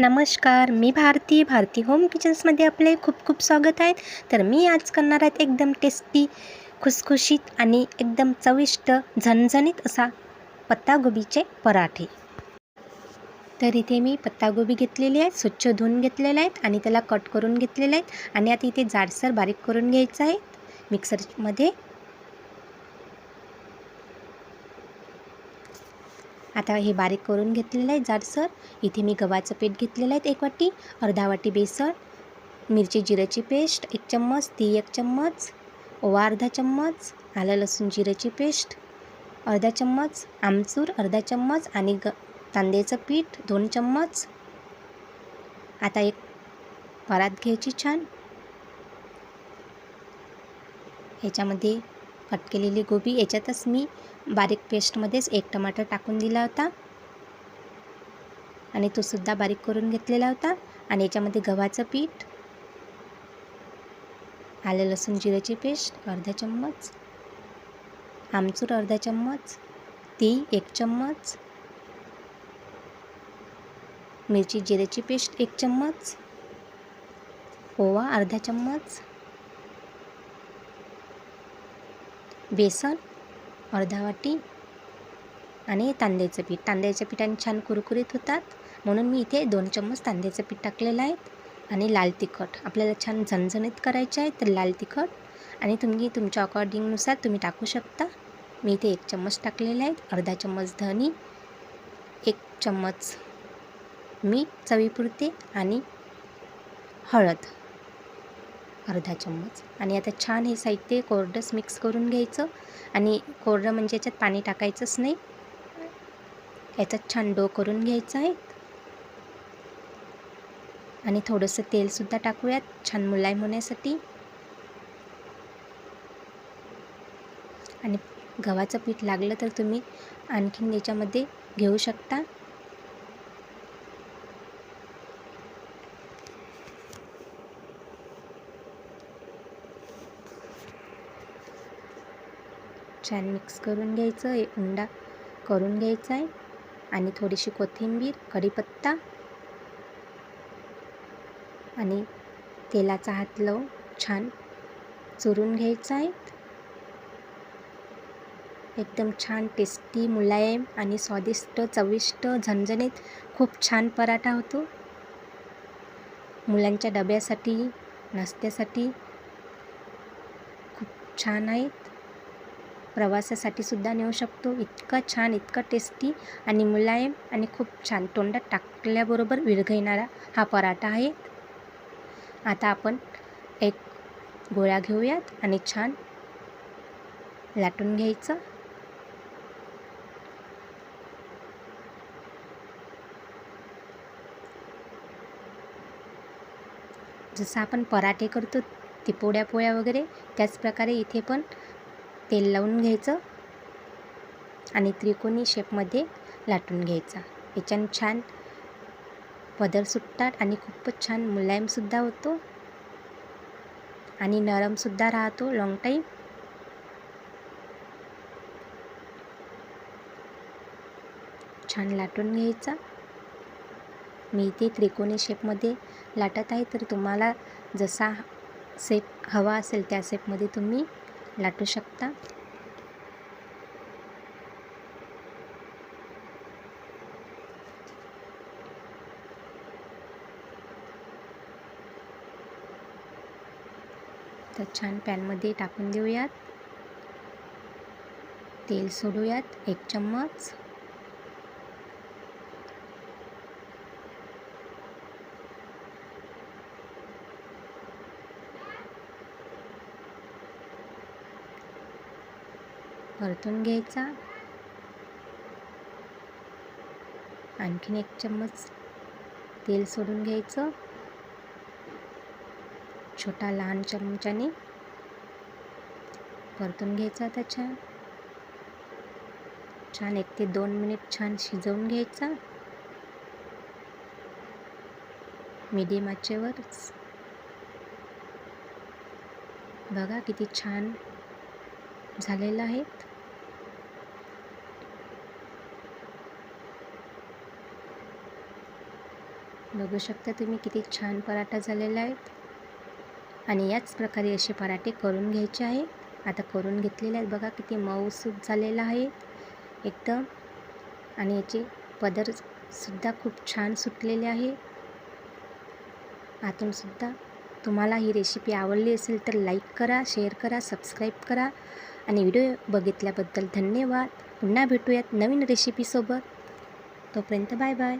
नमस्कार मी भारती. भारती होम किचन्समध्ये आपले खूप खूप स्वागत आहे. तर मी आज करणार आहेत एकदम टेस्टी खुसखुशीत आणि एकदम चविष्ट झणझणीत असा पत्तागोबीचे पराठे. तर इथे मी पत्तागोबी घेतलेली आहे स्वच्छ धुवून घेतलेले आहेत आणि त्याला कट करून घेतलेले आहेत. आणि आता इथे जाडसर बारीक करून घ्यायचं आहे. मिक्सरमध्ये आता हे बारीक करून घेतलेलं आहे जाडसर. इथे मी गव्हाचं पीठ घेतलेलं आहे एक वाटी अर्धा वाटी बेसन मिरची जिऱ्याची पेस्ट एक चम्मच ती एक चम्मच ओवा अर्धा चम्मच आलं लसूण जिऱ्याची पेस्ट अर्धा चम्मच आमचूर अर्धा चम्मच आणि ग तांदळाचं पीठ दोन चम्मच. आता एक परात घ्यायची छान. ह्याच्यामध्ये कट केलेली गोबी. याच्यातच मी बारीक पेस्टमध्येच एक टमाटर टाकून दिला होता. आणि तो सुद्धा बारीक करून घेतलेला होता. आणि याच्यामध्ये गव्हाचं पीठ आलं लसूण जिऱ्याची पेस्ट अर्धा चम्मच आमचूर अर्धा चम्मच ती एक चम्मच मिरची जिऱ्याची पेस्ट एक चम्मच ओवा अर्धा चम्मच बेसन अर्धा वाटी आणि तांदळाचं पीठ. तांदळाच्या पिठाने छान कुरकुरीत होतात. म्हणून मी इथे दोन चम्मच तांदळाचं पीठ टाकलेलं आहे आणि लाल तिखट. आपल्याला छान झणझणीत करायचं आहे तर लाल तिखट आणि तुम्ही तुमच्या अकॉर्डिंगनुसार तुम्ही टाकू शकता. मी इथे एक चम्मच टाकलेले आहेत अर्धा चम्मच धनी एक चम्मच मीठ चवीपुरते आणि हळद. अर्धा चम्मच. आणि आता छान हे साहित्य कोरडंच मिक्स करून घ्यायचं. आणि कोरडं म्हणजे याच्यात पाणी टाकायचंच नाही. याच्यात छान डो करून घ्यायचं आहे. आणि थोडंसं तेलसुद्धा टाकूयात छान मुलायम होण्यासाठी. आणि गव्हाचं पीठ लागलं तर तुम्ही आणखीन याच्यामध्ये घेऊ शकता. छान मिक्स करून घ्यायचं हे उंडा करून घ्यायचा आहे. आणि थोडीशी कोथिंबीर कढीपत्ता आणि तेलाचा हात लावून छान चुरून घ्यायचा आहे. एकदम छान टेस्टी मुलायम आणि स्वादिष्ट चविष्ट झणझणीत खूप छान पराठा होतो. मुलांच्या डब्यासाठी नाश्त्यासाठी खूप छान आहेत. प्रवासासाठी सुद्धा नेऊ शकतो. इतका छान इतका टेस्टी आणि मुलायम आणि खूप छान. तोंडात टाकल्याबरोबर विरघळणारा हा पराठा आहे. आता आपण एक गोळ्या घेऊयात आणि छान लाटून घ्यायचं. जसं आपण पराठे करतो ती पोळ्या पोळ्या वगैरे त्याचप्रकारे इथे पण तेल लावून घ्यायचं आणि त्रिकोणी शेपमध्ये लाटून घ्यायचा. याच्यानं छान पदर सुटतात आणि खूपच छान मुलायमसुद्धा होतो आणि नरमसुद्धा राहतो लाँग टाईम छान लाटून घ्यायचा. मी इथे त्रिकोणी शेपमध्ये लाटत आहे. तर तुम्हाला जसा शेप हवा असेल त्या शेपमध्ये तुम्ही लाटू शकता? तर छान पॅनमध्ये टाकून देऊयात. तेल सोडूयात एक चम्मच. परतून घ्यायचा. आणखीन एक चम्मच तेल सोडून घ्यायचं. छोटा लहान चमच्याने परतून घ्यायचा आता छान छान एक ते दोन मिनिट छान शिजवून घ्यायचा. मीडियम आचेवरच बघा किती छान झालेलं आहेत बघू शकता तुम्ही किती छान पराठा झालेला आहे. आणि याच प्रकारे असे पराठे करून घ्यायचे आहे. आता करून घेतलेले आहेत बघा किती मऊसूत झालेला आहे. एकदम. आणि याचे पदरसुद्धा खूप छान सुटलेले आहे. आतूनसुद्धा तुम्हाला ही रेसिपी आवडली असेल तर लाईक करा शेअर करा सबस्क्राईब करा. आणि व्हिडिओ बघितल्याबद्दल धन्यवाद. पुन्हा भेटूयात नवीन रेसिपीसोबत तोपर्यंत बाय बाय